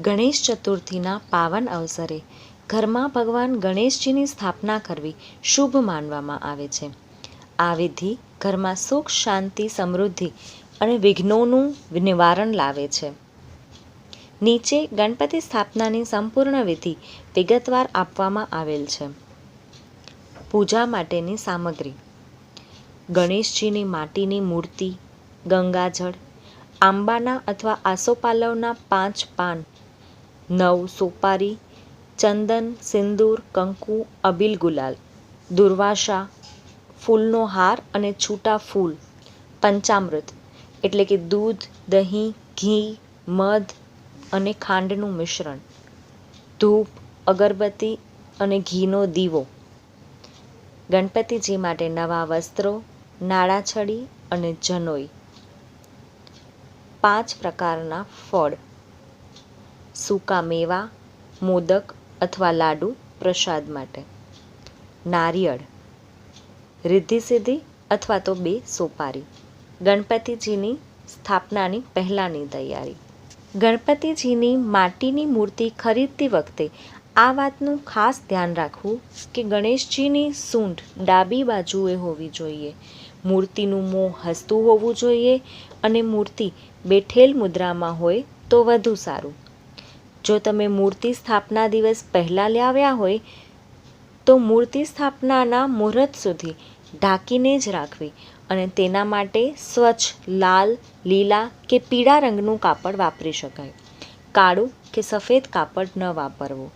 ગણેશ ચતુર્થીના પાવન અવસરે ઘરમાં ભગવાન ગણેશજીની સ્થાપના કરવી શુભ માનવામાં આવે છે. આ વિધિ ઘરમાં સુખ, શાંતિ, સમૃદ્ધિ અને વિઘ્નોનું નિવારણ લાવે છે. નીચે ગણપતિ સ્થાપનાની સંપૂર્ણ વિધિ વિગતવાર આપવામાં આવેલ છે. પૂજા માટેની સામગ્રી. ગણેશજીની માટીની મૂર્તિ, ગંગાજળ, આંબાના અથવા આસોપાલવના પાંચ પાન નવ સોપારી, ચંદન, સિંદૂર, કંકુ, અબીલ ગુલાલ. દુર્વાસા, ફૂલનો હાર અને છૂટા ફૂલ. પંચામૃત. એટલે કે દૂધ, દહીં, ઘી, મધ અને ખાંડનું મિશ્રણ. ધૂપ, અગરબત્તી અને ઘીનો દીવો. ગણપતિજી માટે નવા વસ્ત્રો નાળાછડી અને જનોઈ. પાંચ પ્રકારના ફળ. સૂકા મેવા મોદક અથવા લાડુ પ્રસાદ માટે. નારિયેળ રિદ્ધિ સિદ્ધિ અથવા તો બે સોપારી. ગણપતિજીની સ્થાપનાની પહેલાંની તૈયારી. ગણપતિજીની માટીની મૂર્તિ ખરીદતી વખતે આ વાતનું ખાસ ધ્યાન રાખવું કે ગણેશજીની સૂંઢ ડાબી બાજુએ હોવી જોઈએ. મૂર્તિનું મોં હસતું હોવું જોઈએ અને મૂર્તિ બેઠેલ મુદ્રામાં હોય તો વધુ સારું. જો તમે મૂર્તિ સ્થાપના દિવસ પહેલાં લાવ્યા હોય, તો મૂર્તિ સ્થાપનાના મુહૂર્ત સુધી ઢાંકીને જ રાખવી અને તેના માટે સ્વચ્છ, લાલ, લીલા કે પીળા રંગનું કાપડ વાપરી શકાય. કાળું કે સફેદ કાપડ ન વાપરવું.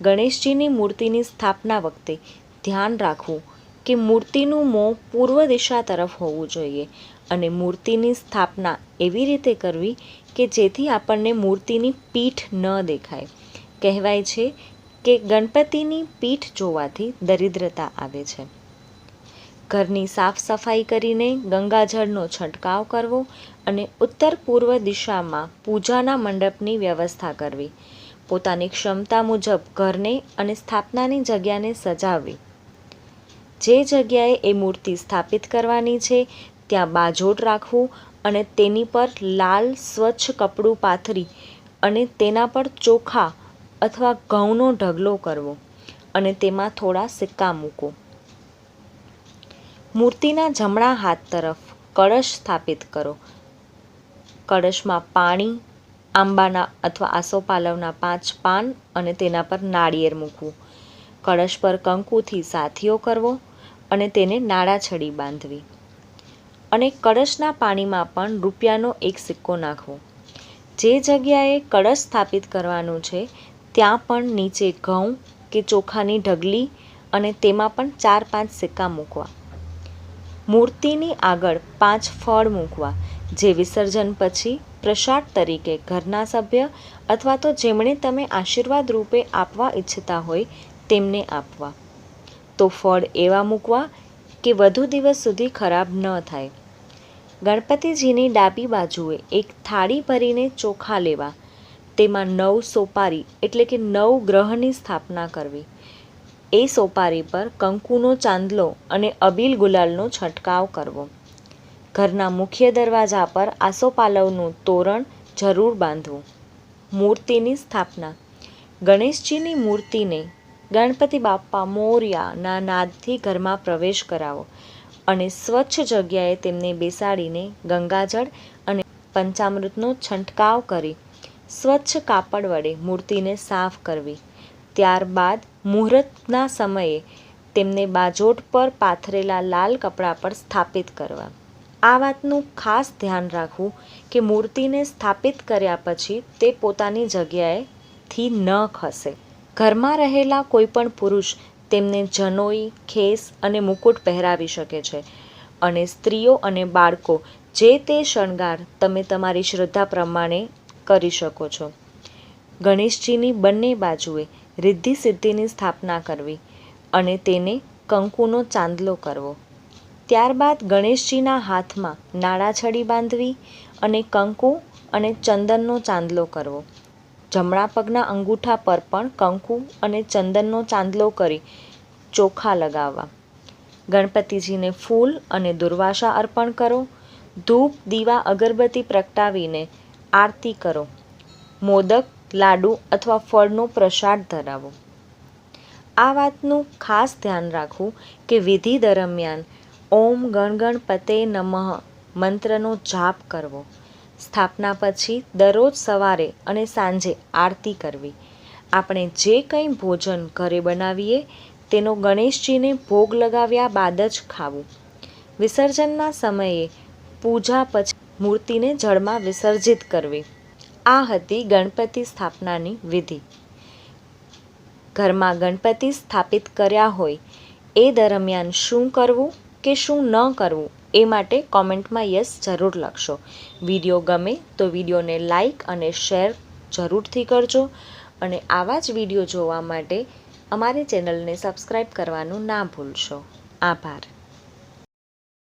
ગણેશજીની મૂર્તિની સ્થાપના વખતે ધ્યાન રાખવું કે મૂર્તિનું મોં પૂર્વ દિશા તરફ હોવું જોઈએ અને મૂર્તિની સ્થાપના એવી રીતે કરવી કે જેથી આપણને મૂર્તિની પીઠ ન દેખાય. કહેવાય છે કે ગણપતિની પીઠ જોવાથી દરિદ્રતા આવે છે. ઘરની સાફ સફાઈ કરીને ગંગાજળનો છંટકાવ કરવો અને ઉત્તર પૂર્વ દિશામાં પૂજાના મંડપની વ્યવસ્થા કરવી. પોતાની ક્ષમતા મુજબ ઘરને અને સ્થાપનાની જગ્યાને સજાવવી. જે જગ્યાએ એ મૂર્તિ સ્થાપિત કરવાની છે ત્યાં બાજોટ રાખવું અને તેની પર લાલ સ્વચ્છ કપડું પાથરી અને તેના પર ચોખા અથવા ઘઉંનો ઢગલો કરવો અને તેમાં થોડા સિક્કા મૂકો મૂર્તિના જમણા હાથ તરફ કળશ સ્થાપિત કરો. કળશમાં પાણી, આંબાના અથવા આસોપાલવના પાંચ પાન અને તેના પર નાળિયેર મૂકવું. કળશ પર કંકુથી સાથીઓ કરવો અને તેને નાળાછડી બાંધવી. અને કળશના પાણીમાં પણ રૂપિયાનો એક સિક્કો નાખવો. જે જગ્યાએ કળશ સ્થાપિત કરવાનું છે, ત્યાં પણ નીચે ઘઉં કે ચોખાની ઢગલી અને તેમાં પણ ચાર પાંચ સિક્કા મૂકવા. મૂર્તિની આગળ પાંચ ફળ મૂકવા, જે વિસર્જન પછી પ્રસાદ તરીકે ઘરના સભ્ય અથવા તો જેમણે તમે આશીર્વાદ રૂપે આપવા ઈચ્છતા હોય તેમને આપવા. તો ફળ એવા મૂકવા કે વધુ દિવસ સુધી ખરાબ ન થાય. ગણપતિજીની ડાબી બાજુએ એક થાળી ભરીને ચોખા લેવા. તેમાં નવ સોપારી, એટલે કે નવ ગ્રહની સ્થાપના કરવી. એ સોપારી પર કંકુનો ચાંદલો અને અબીલ ગુલાલનો છંટકાવ કરવો. ઘરના મુખ્ય દરવાજા પર આસોપાલવનું તોરણ જરૂર બાંધવું. મૂર્તિની સ્થાપના. ગણેશજીની મૂર્તિને ગણપતિ બાપ્પા મોર્યાના નાદથી ઘરમાં પ્રવેશ કરાવો અને સ્વચ્છ જગ્યાએ તેમને બેસાડીને ગંગાજળ અને પંચામૃતનો છંટકાવ કરી સ્વચ્છ કાપડ વડે મૂર્તિને સાફ કરવી. ત્યારબાદ મુહૂર્તના સમયે તેમને બાજોટ પર પાથરેલા લાલ કપડા પર સ્થાપિત કરવા. આ વાતનું ખાસ ધ્યાન રાખવું કે મૂર્તિને સ્થાપિત કર્યા પછી તે પોતાની જગ્યાએથી ન ખસે. ઘરમાં રહેલા કોઈપણ પુરુષ તેમને જનોઈ, ખેસ અને મુકુટ પહેરાવી શકે છે. અને સ્ત્રીઓ અને બાળકો, જે તે શણગાર તમે તમારી શ્રદ્ધા પ્રમાણે કરી શકો છો. ગણેશજીની બંને બાજુએ રિદ્ધિ સિદ્ધિની સ્થાપના કરવી અને તેને કંકુનો ચાંદલો કરવો. ત્યારબાદ ગણેશજીના હાથમાં નાળાછડી બાંધવી અને કંકુ અને ચંદનનો ચાંદલો કરવો. જમણા પગના અંગૂઠા પર પણ કંકુ અને ચંદનનો ચાંદલો કરી ચોખા લગાવવા. ગણપતિજીને ફૂલ અને દુર્વાસા અર્પણ કરો. ધૂપ, દીવા, અગરબત્તી પ્રગટાવીને આરતી કરો. મોદક, લાડુ અથવા ફળનો પ્રસાદ ધરાવો. આ વાતનું ખાસ ધ્યાન રાખવું કે વિધિ દરમિયાન ઓમ ગણગણપતે નમઃ મંત્રનો જાપ કરવો. સ્થાપના પછી દરરોજ સવારે અને સાંજે આરતી કરવી. આપણે જે કંઈ ભોજન ઘરે બનાવીએ, તેનો ગણેશજીને ભોગ લગાવ્યા બાદ જ ખાવું. વિસર્જનના સમયે પૂજા પછી મૂર્તિને જળમાં વિસર્જિત કરવી. આ હતી ગણપતિ સ્થાપનાની વિધિ. ઘરમાં ગણપતિ સ્થાપિત કર્યા હોય, એ દરમિયાન શું કરવું કે શું ન કરવું એ માટે કોમેન્ટમાં યસ જરૂર લખશો. વીડિયો ગમે તો વિડીયોને લાઈક અને શેર જરૂરથી કરજો. અને આવા જ વીડિયો જોવા માટે અમારી ચેનલને સબસ્ક્રાઈબ કરવાનું ના ભૂલશો. આભાર.